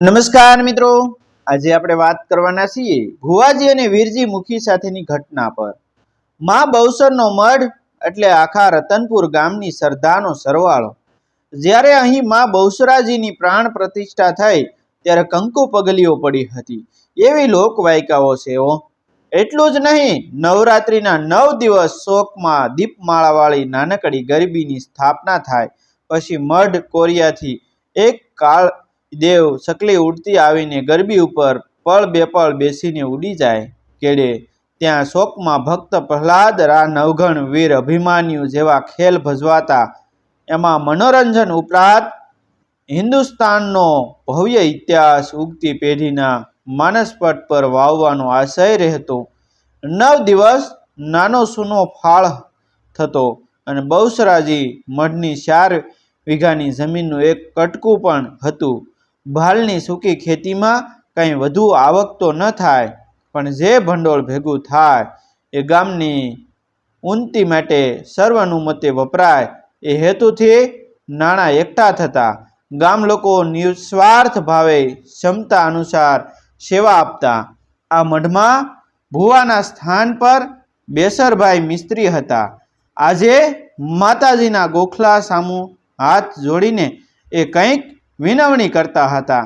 નમસ્કાર મિત્રો. આજે આપણે વાત કરવાના છીએ ભુવાજી અને વીરજી મુખી સાથેની ઘટના પર. માં બહુસરનો મઢ એટલે આખા રતનપુર ગામની શ્રદ્ધાનો સરવાળો. જ્યારે અહીં માં બહુસરાજીની પ્રાણ પ્રતિષ્ઠા થઈ, ત્યારે કંકુ પગલીઓ પડી હતી. એવી લોકવાયકાઓ છે હો. એટલું જ નહીં, નવરાત્રિના નવ દિવસ શોકમાં દીપમાળાવાળી નાનકડી ગરબીની સ્થાપના થાય, પછી મઢ કોરિયાથી એક કાળ દેવ સકલી ઉડતી આવીને ગરબી ઉપર પળ બે પળ બેસીને ઉડી જાય. કેડે, ત્યાં શોકમાં ભક્ત પ્રહલાદ રા નવઘણ વીર અભિમાન્યુ જેવા ખેલ ભજવાતા. એમાં મનોરંજન ઉપરાંત હિન્દુસ્તાનનો ભવ્ય ઇતિહાસ ઉગતી પેઢીના માનસપટ પર વાવવાનો આશય રહેતો. નવ દિવસ નાનો સૂનો ફાળ થતો અને બહુસરાજી મઢની ચાર વીઘાની જમીનનું એક કટકું પણ હતું. ભાલની સૂકી ખેતીમાં કંઈ વધુ આવક તો ન થાય, પણ જે ભંડોળ ભેગું થાય, એ ગામની ઉન્નતિ માટે સર્વાનુમતે વપરાય, એ હેતુથી નાણાં એકઠા થતા ગામ લોકો નિસ્વાર્થ ભાવે ક્ષમતા અનુસાર સેવા આપતા. આ મઢમાં ભુવાના સ્થાન પર બેસરભાઈ મિસ્ત્રી હતા. આજે માતાજીના ગોખલા સામું હાથ જોડીને એ કંઈક વિનવણી કરતા હતા.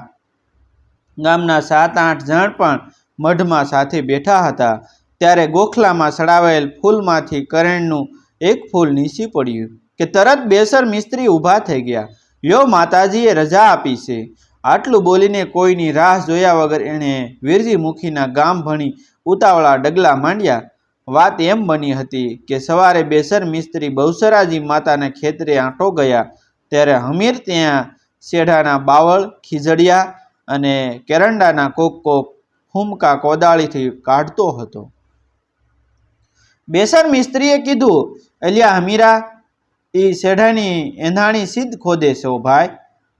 ગામના સાત આઠ જણ પણ મઢમાં સાથે બેઠા હતા. ત્યારે ગોખલામાં સડાવેલ ફૂલમાંથી કરણનું એક ફૂલ નીસી પડ્યું કે તરત બેસર મિસ્ત્રી ઊભા થઈ ગયા. યો માતાજીએ રજા આપી છે. આટલું બોલીને કોઈની રાહ જોયા વગર એણે વીરજી મુખીના ગામ ભણી ઉતાવળા ડગલા માંડ્યા. વાત એમ બની હતી કે સવારે બેસર મિસ્ત્રી બહુસરાજી માતાના ખેતરે આંટો ગયા. ત્યારે હમીર ત્યાં શેઢાના બાવળ, ખીજડિયા અને કેરંડાના કોક કોક હુમકા કોદાળીથી કાઢતો હતો. બેસર મિસ્ત્રીએ કીધું, અલિયા હમીરા એ શેઢાની એંધાણી સિદ્ધ ખોદે છે ભાઈ.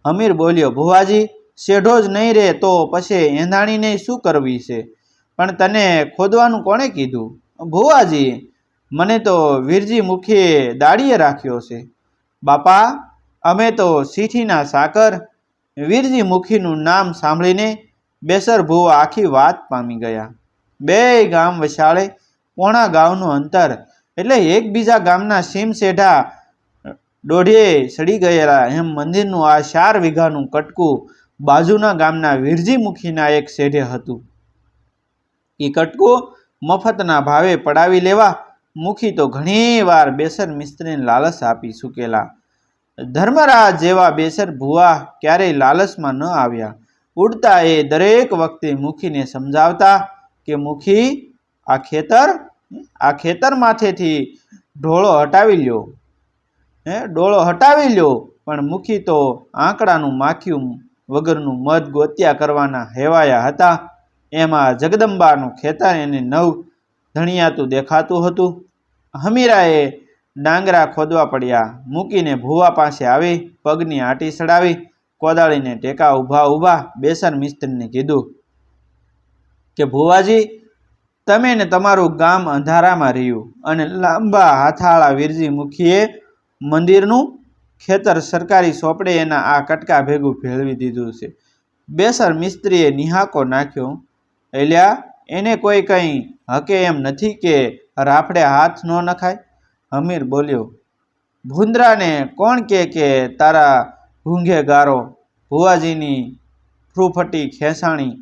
હમીર બોલ્યો, ભુવાજી, શેઢો જ નહીં રહે તો પછી એંધાણીને શું કરવી છે? પણ તને ખોદવાનું કોણે કીધું? ભુવાજી, મને તો વીરજી મુખીએ દાડીએ રાખ્યો છે. બાપા અમે તો સીઠીના સાકર, વીરજી મુખીનું નામ સાંભળીને બેસર આખી વાત પામી ગયા. બે ગામ વસાળે, પોણા ગામનું અંતર, એટલે એકબીજા ગામના સીમ શેઢા દોઢીએ સડી ગયેલા. એમ મંદિરનું આ ચાર વીઘાનું કટકું બાજુના ગામના વીરજીમુખીના એક શેઢે હતું. એ કટકું મફતના ભાવે પડાવી લેવા મુખી તો ઘણી વાર બેસર મિસ્ત્રીને લાલચ આપી ચૂકેલા. ધર્મરાજ જેવા બેસર ભુવા ક્યારેય લાલચમાં ન આવ્યા. ઉડતા એ દરેક વખતે મુખીને સમજાવતા કે, મુખી, આ ખેતર આ ખેતર માથેથી ઢોળો હટાવી લ્યો. હે, ડોળો હટાવી લ્યો, પણ મુખી તો આંકડાનું માખ્યું વગરનું મધ ગોત્યા કરવાના હેવાયા હતા. એમાં જગદંબાનું ખેતર એને નવ ધણિયાતું દેખાતું હતું. હમીરાએ ડાંગરા ખોદવા પડ્યા. મૂકીને ભૂવા પાસે આવી, પગની આંટી સડાવી, કોદાળીને ટેકા ઊભા ઊભા બેસર મિસ્ત્રીને કીધું, કે ભુવાજી, તમે ને તમારું ગામ અંધારામાં રહ્યું અને લાંબા હાથાળા વીરજી મુખીએ મંદિરનું ખેતર સરકારી સોપડે એના આ કટકા ભેગું ભેળવી દીધું છે. બેસર મિસ્ત્રીએ નિહાકો નાખ્યો, એલ્યા, એને કોઈ કંઈ હકે એમ નથી કે રાફડે હાથ ન નખાય? હમીર બોલ્યો, ભૂંદરાને કોણ કે કે તારા ભૂંઘે ગારો? ભુવાજીની ફ્રૂફટી ખેંચાણી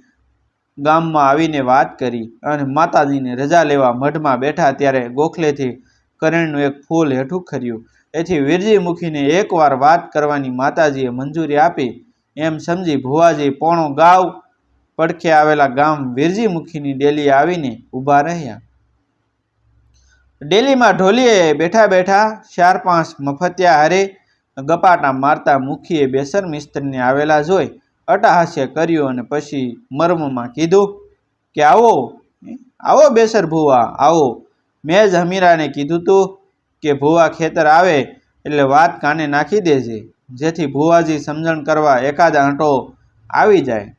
ગામમાં આવીને વાત કરી અને માતાજીને રજા લેવા મઢમાં બેઠા ત્યારે ગોખલેથી કરેણનું એક ફૂલ હેઠું ખર્યું. એથી વીરજી મુખીને એકવાર વાત કરવાની માતાજીએ મંજૂરી આપી. એમ સમજી ભુવાજી પોણો ગાવ પડખે આવેલા ગામ વીરજી મુખીની ડેલી આવીને ઊભા રહ્યા. ડેલીમાં ઢોલીએ બેઠા બેઠા ચાર પાંચ મફતિયા હારે ગપાટા મારતા મુખીએ બેસર મિસ્ત્રીને આવેલા જોઈ અટહાસ્ય કર્યું અને પછી મર્મમાં કીધું કે, આવો આવો બેસર ભુવા, આવો. મેં જ હમીરાને કીધું તું કે, ભુવા ખેતર આવે એટલે વાત કાને નાખી દેજે, જેથી ભુવાજી સમજણ કરવા એકાદ આંટો આવી જાય.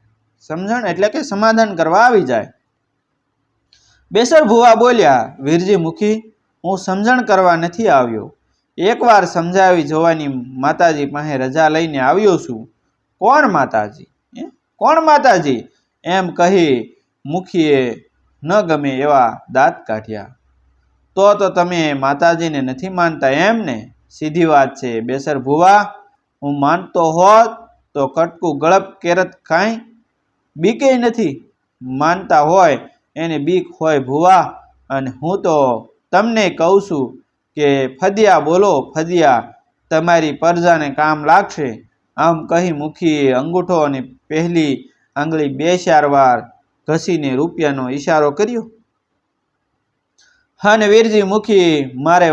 સમજણ એટલે કે સમાધાન કરવા આવી જાય. બેસર ભુવા બોલ્યા, વીરજી મુખી, હું સમજણ કરવા નથી આવ્યો. એકવાર સમજાવી જોવાની માતાજી પાસે રજા લઈને આવ્યો છું. કોણ માતાજી? કોણ માતાજી? એમ કહી મુખીએ ન ગમે એવા દાંત કાઢ્યા. તો તો તમે માતાજીને નથી માનતા એમ ને? સીધી વાત છે. બેસર ભુવા, હું માનતો હોત તો કટકું ગળપ કેરત કાંઈ બીકે નથી. માનતા હોય એને બીક હોય ભૂવા. અને હું તો તમને કહું છું કે, ફદિયા બોલો, ફદિયા, તમારી પરજાને કામ લાગશે. આમ કહી મુખીએ અંગૂઠો અને પહેલી આંગળી બે ચાર વાર ઘસીને રૂપિયાનો ઈશારો કર્યો. અને વીરજી મુખી મારે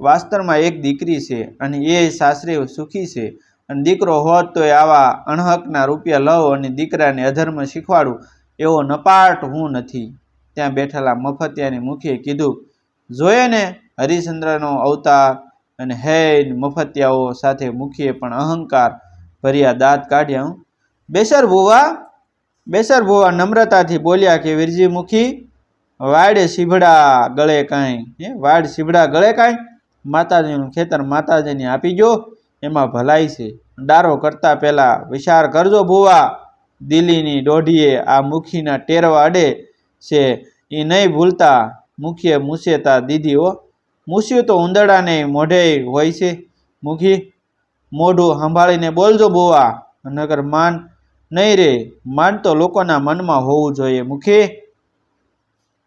વાસ્તરમાં એક દીકરી છે અને એ સાસરે સુખી છે. અને દીકરો હોત તો આવા અણહકના રૂપિયા લઉં અને દીકરાને અધર્મ શીખવાડું. એવો નપાટ હું નથી. ત્યાં બેઠેલા મફતિયાની મુખીએ કીધું, જોયે ને હરિશ્ચંદ્રનો અવતાર. અને હૈ મફતિયાઓ સાથે મુખીએ પણ અહંકાર ભર્યા દાંત કાઢ્યા. હું? બેસર ભુવા? બેસર ભુવા નમ્રતાથી બોલ્યા કે, વિરજી મુખી, વાડે સીભડા ગળે કાંઈ. હે? વાડ શીભડા ગળે કાંઈ? માતાજીનું ખેતર માતાજીને આપી ગયો એમાં ભલાઈ છે. ડારો કરતા પહેલાં વિચાર કરજો ભુવા. દિલ્હીની દોઢીએ આ મુખીના ટેરવા અડે છે. એ નહીં ભૂલતા મુખીએ મૂસેતા દીધીઓ મૂસ્યું તો ઉંદડાને મોઢે હોય છે. મુખી, મોઢું સંભાળીને બોલજો બોવા નગર માન નહીં રે. માન તો લોકોના મનમાં હોવું જોઈએ મુખી.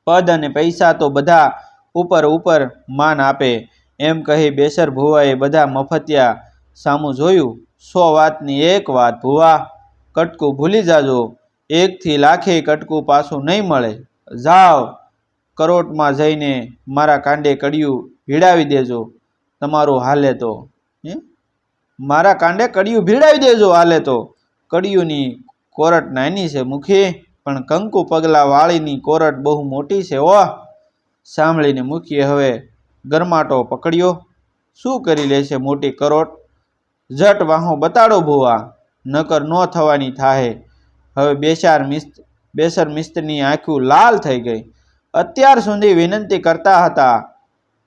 પદ અને પૈસા તો બધા ઉપર ઉપર માન આપે. એમ કહી બેસર ભુવાએ બધા મફતિયા સામું જોયું. સો વાતની એક વાત ભુવા. કટકું ભૂલી જાજો. એકથી લાખે કટકું પાછું નહીં મળે. જાઓ, કરોટમાં જઈને મારા કાંડે કડિયું ભીડાવી દેજો. તમારું હાલે તો. મારા કાંડે કડિયું ભીડાવી દેજો હાલે તો. કડિયુંની કોરટ નાની છે મુખી, પણ કંકુ પગલા વાળીની કોરટ બહુ મોટી છે ઓહ સાંભળીને મુખીએ હવે ગરમાટો પકડ્યો. શું કરી લેશે મોટી કરોટ? જટ વાહો, બતાડો ભુવા. નકર ન થવાની થાહે. હવે બેચાર મિસ્ત, બેસર મિસ્ત્રીની આંખું લાલ થઈ ગઈ. અત્યાર સુધી વિનંતી કરતા હતા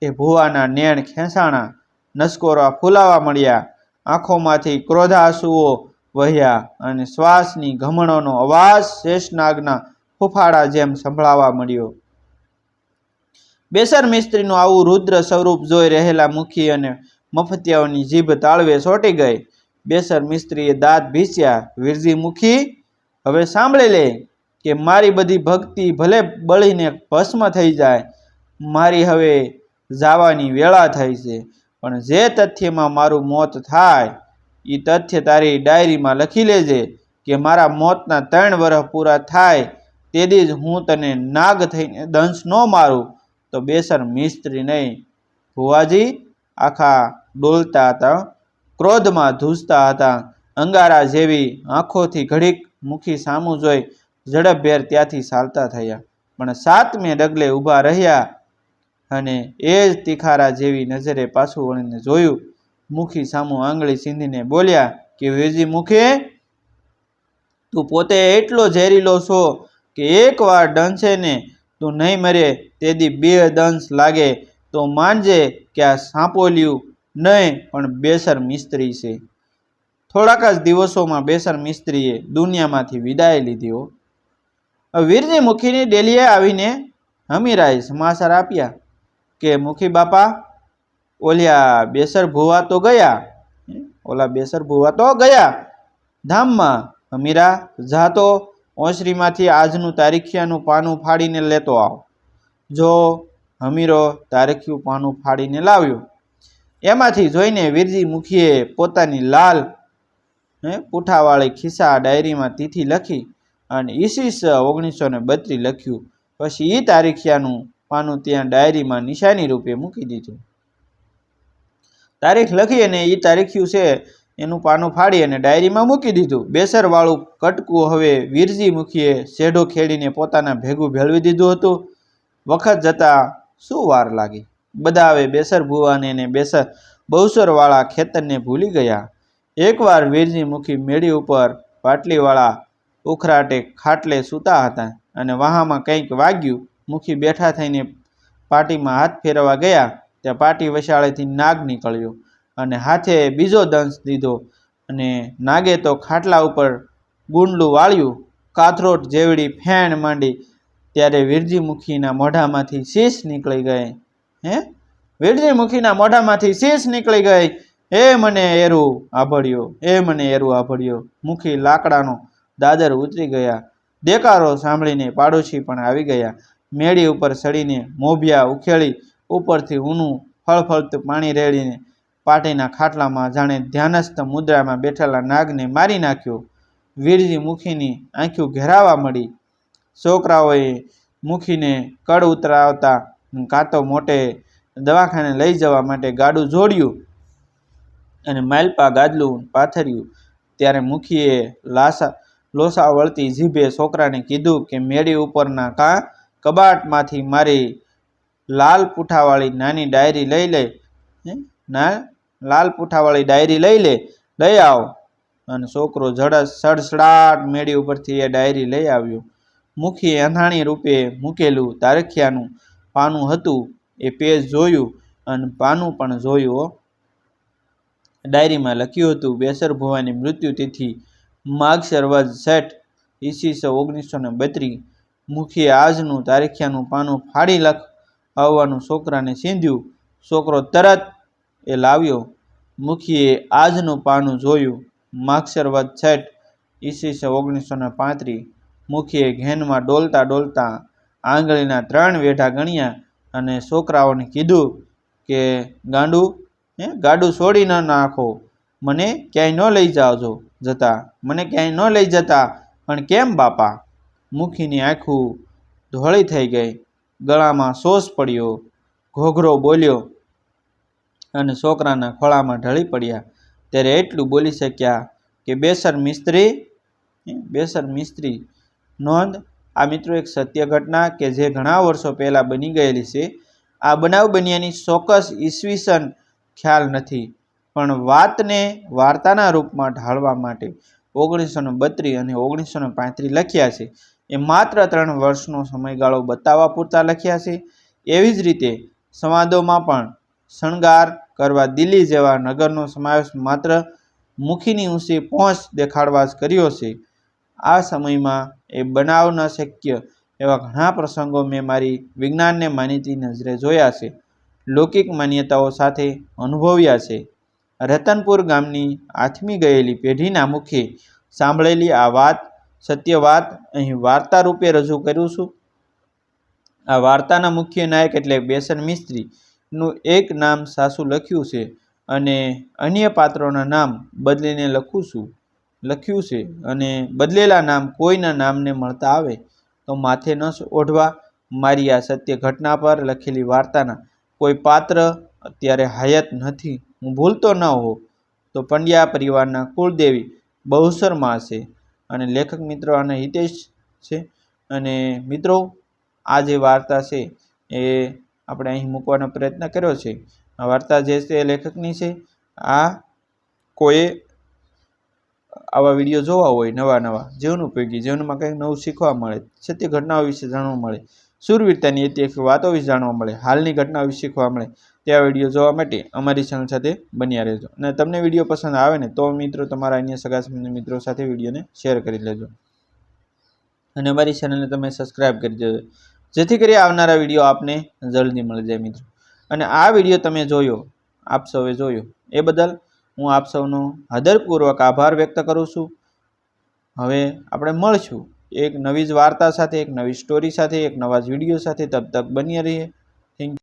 એ ભુવાના નેણ ખેંચાણા, નસકોરા ફૂલાવા મળ્યા. આંખોમાંથી ક્રોધાસુઓ વહ્યા અને શ્વાસની ઘમણોનો અવાજ શેષનાગના ફૂફાડા જેમ સંભળાવા મળ્યો. બેસર મિસ્ત્રીનું આવું રુદ્ર સ્વરૂપ જોઈ રહેલા મુખી અને મફતિયાઓની જીભ તાળવે સોટી ગઈ. બેસર મિસ્ત્રીએ દાંત ભીસ્યા. વીરજી મુખી, હવે સાંભળી લે કે મારી બધી ભક્તિ ભલે બળીને ભસ્મ થઈ જાય, મારી હવે જાવાની વેળા થઈ છે. પણ જે તથ્યમાં મારું મોત થાય એ તથ્ય તારી ડાયરીમાં લખી લેજે કે મારા મોતના ત્રણ વર્ષ પૂરા થાય, તેથી જ હું તને નાગ થઈને દંશ ન મારું. તો બેસર મિસ્ત્રી નહીં. ભુવાજી આખા ડોલતા હતા. ક્રોધમાં ધૂસતા હતા. અંગારા જેવી આંખોથી ઘડીક મુખી સામું જોઈ ઝડપભેર ત્યાંથી ચાલતા થયા. પણ સાતમે ડગલે ઊભા રહ્યા અને એ જ તિખારા જેવી નજરે પાછું વળીને જોયું. મુખી સામું આંગળી સીંધીને બોલ્યા, કે વેજી મુખે, તું પોતે એટલો ઝેરીલો છો કે એકવાર ડંશે ને, તું નહીં મરે તેથી બે દંશ લાગે. તો માનજે કે આ સાંપોલિયું નહીં, પણ બેસર મિસ્ત્રી છે. થોડાક જ દિવસોમાં બેસર મિસ્ત્રીએ દુનિયામાંથી વિદાય લીધી હો. વીરજી મુખીની ડેલીએ આવીને હમીરાએ સમાચાર આપ્યા કે, મુખી બાપા, ઓલિયા બેસર ભુવા તો ગયા? ઓલા બેસર ભુવા તો ગયા? ધામમાં હમીરા જાતો ઓસરીમાંથી આજનું તારીખિયાનું પાનું ફાડીને લેતો આવ. જો હમીરો તારીખિયું પાનું ફાડીને લાવ્યો એમાંથી જોઈને વીરજી મુખીએ પોતાની લાલ પૂઠાવાળી ખિસ્સા ડાયરીમાં તિથિ લખી અને ઈસવીસ ઓગણીસો ને બત્રીસ લખ્યું. પછી એ તારીખિયાનું પાનું ત્યાં ડાયરીમાં નિશાની રૂપે મૂકી દીધું. તારીખ લખી અને એ તારીખ્યું છે, એનું પાનું ફાડી અને ડાયરીમાં મૂકી દીધું. બેસરવાળું કટકું હવે વીરજી મુખીએ શેઢો ખેડીને પોતાના ભેગું ભેળવી દીધું હતું. વખત જતાં શું વાર લાગી? બધા હવે બેસર ભુવાને ને બેસર બહુસરવાળા ખેતરને ભૂલી ગયા. એકવાર વીરજી મુખી મેળી ઉપર પાટલીવાળા ઉખરાટે ખાટલે સૂતા હતા અને વાહામાં કંઈક વાગ્યું, મુખી બેઠા થઈને પાટીમાં હાથ ફેરવા ગયા, ત્યાં પાટી વસાળેથી નાગ નીકળ્યો અને હાથે બીજો દંશ દીધો અને નાગે તો ખાટલા ઉપર ગુંડલું વાળ્યું, કાથરોટ જેવડી ફેણ માંડી, ત્યારે વીરજીમુખીના મોઢામાંથી શીશ નીકળી ગઈ હે? વીરજીમુખીના મોઢામાંથી શીશ નીકળી ગઈ. એ મને એરું આભળ્યો એ મને એરું આભળ્યો. મુખી લાકડાનો દાદર ઉતરી ગયા. દેકારો સાંભળીને પાડોશી પણ આવી ગયા. મેળી ઉપર સડીને મોભિયા ઉખેડી ઉપરથી ઊનું ફળફળતું પાણી રેડીને પાટીના ખાટલામાં જાણે ધ્યાનસ્થ મુદ્રામાં બેઠેલા નાગને મારી નાખ્યો. વીરજી મુખીની આંખો ઘેરાવા મળી. છોકરાઓએ મુખીને કડ ઉતરાવતા કાં તો મોટે દવાખાને લઈ જવા માટે ગાડું જોડ્યું અને માલપા ગાદલું પાથર્યું. ત્યારે મુખીએ લાસા, લોસા વળતી જીભે છોકરાને કીધું કે મેળી ઉપરના કા કબાટમાંથી મારી લાલ પૂઠાવાળી નાની ડાયરી લઈ લે. ના? લાલ પૂઠાવાળી ડાયરી લઈ લે? લઈ આવ. અને છોકરો ઝડસ સડસડાટ મેળી ઉપરથી એ ડાયરી લઈ આવ્યો. મુખી અંધાણી રૂપે મૂકેલું તારખિયાનું પાનું હતું એ પેજ જોયું અને પાનું પણ જોયું ડાયરીમાં લખ્યું હતું, બેસર ભુવાની મૃત્યુ તિથિ, માઘ વધ શેઠ ઈસવીસો ઓગણીસો ને બત્રીસ મુખીએ આજનું તારીખિયાનું પાનું ફાડી લખ, આવવાનું છોકરાને સીંધ્યું. છોકરો તરત એ લાવ્યો. મુખીએ આજનું પાનું જોયું માગસર છેઠ ઈસવીસો ઓગણીસો ને પાંત્રીસ મુખીએ ઘેનમાં ડોલતા ડોલતા આંગળીના ત્રણ વેઢા ગણ્યા અને છોકરાઓને કીધું કે, ગાંડું, હે, ગાડું છોડી ન નાખો. મને ક્યાંય ન લઈ જાવજો. જતા, મને ક્યાંય ન લઈ જતા. પણ કેમ બાપા? મુખીની આંખું ધોળી થઈ ગઈ. ગળામાં સોસ પડ્યો. ઘોઘરો બોલ્યો. અને છોકરાના ખોળામાં ઢળી પડ્યા. ત્યારે એટલું બોલી શક્યા કે, બેસર મિસ્ત્રી બેસર મિસ્ત્રી, નોંધ આ મિત્રો એક સત્ય ઘટના કે જે ઘણા વર્ષો પહેલાં બની ગયેલી છે. આ બનાવ બન્યાની ચોક્કસ ઈસવીસન ખ્યાલ નથી, પણ વાતને વાર્તાના રૂપમાં ઢાળવા માટે ઓગણીસો ને બત્રીસ અને ઓગણીસો ને પાંત્રીસ લખ્યા છે. એ માત્ર ત્રણ વર્ષનો સમયગાળો બતાવવા પૂરતા લખ્યા છે. એવી જ રીતે સંવાદોમાં પણ શણગાર કરવા દિલ્હી જેવા નગરનો સમાવેશ માત્ર મુખીની ઊંચી પહોંચ દેખાડવા જ કર્યો છે. આ સમયમાં એ બનાવ ન શક્ય એવા ઘણા પ્રસંગો મેં મારી વિજ્ઞાનને માનીતી નજરે જોયા છે. લૌકિક માન્યતાઓ સાથે અનુભવ્યા છે. રતનપુર ગામની આથમી ગયેલી પેઢીના મુખે સાંભળેલી આ વાત, સત્ય વાત અહીં વાર્તા રૂપે રજૂ કરું છું. આ વાર્તાના મુખ્ય નાયક એટલે બેસન મિસ્ત્રીનું એક નામ સાસુ લખ્યું છે અને અન્ય પાત્રોના નામ બદલીને લખું છું. લખ્યું છે અને બદલેલા નામ કોઈના નામને મળતા આવે તો માથે ન ઓઢવા. મારી આ સત્ય ઘટના પર લખેલી વાર્તાના કોઈ પાત્ર અત્યારે હયાત નથી. હું ભૂલતો ન હોઉં. તો પંડ્યા પરિવારના કુળદેવી બહુસરમાં છે અને લેખક મિત્રો અને હિતેશ છે. અને મિત્રો આ જે વાર્તા છે એ આપણે અહીં મૂકવાનો પ્રયત્ન કર્યો છે. આ વાર્તા જે છે એ લેખકની છે. આ કોઈ આવા વીડિયો જોવા હોય, નવા નવા, જીવન ઉપયોગી, જીવનમાં કંઈક નવું શીખવા મળે, સત્ય ઘટનાઓ વિશે જાણવા મળે શૂરવીરતાની ઐતિહાસિક વાતો વિશે જાણવા મળે, હાલની ઘટનાઓ વિશે શીખવા મળે, તેવા વીડિયો જોવા માટે અમારી ચેનલ સાથે બન્યા રહેજો. અને તમને વીડિયો પસંદ આવે ને, તો મિત્રો તમારા અન્ય સગા મિત્રો સાથે વિડીયોને શેર કરી લેજો. અને અમારી ચેનલને તમે સબસ્ક્રાઈબ કરી દેજો. જેથી કરી આવનારા વીડિયો આપને જલ્દી મળી જાય મિત્રો. અને આ વીડિયો તમે જોયો, આપ સૌએ જોયો, એ બદલ હું આપ સૌનો હૃદયપૂર્વક આભાર વ્યક્ત કરું છું. હવે આપણે મળશું એક નવી જ વાર્તા સાથે, એક નવી સ્ટોરી સાથે, એક નવા જ વીડિયો સાથે. તબ તક બની રહીએ. થેન્ક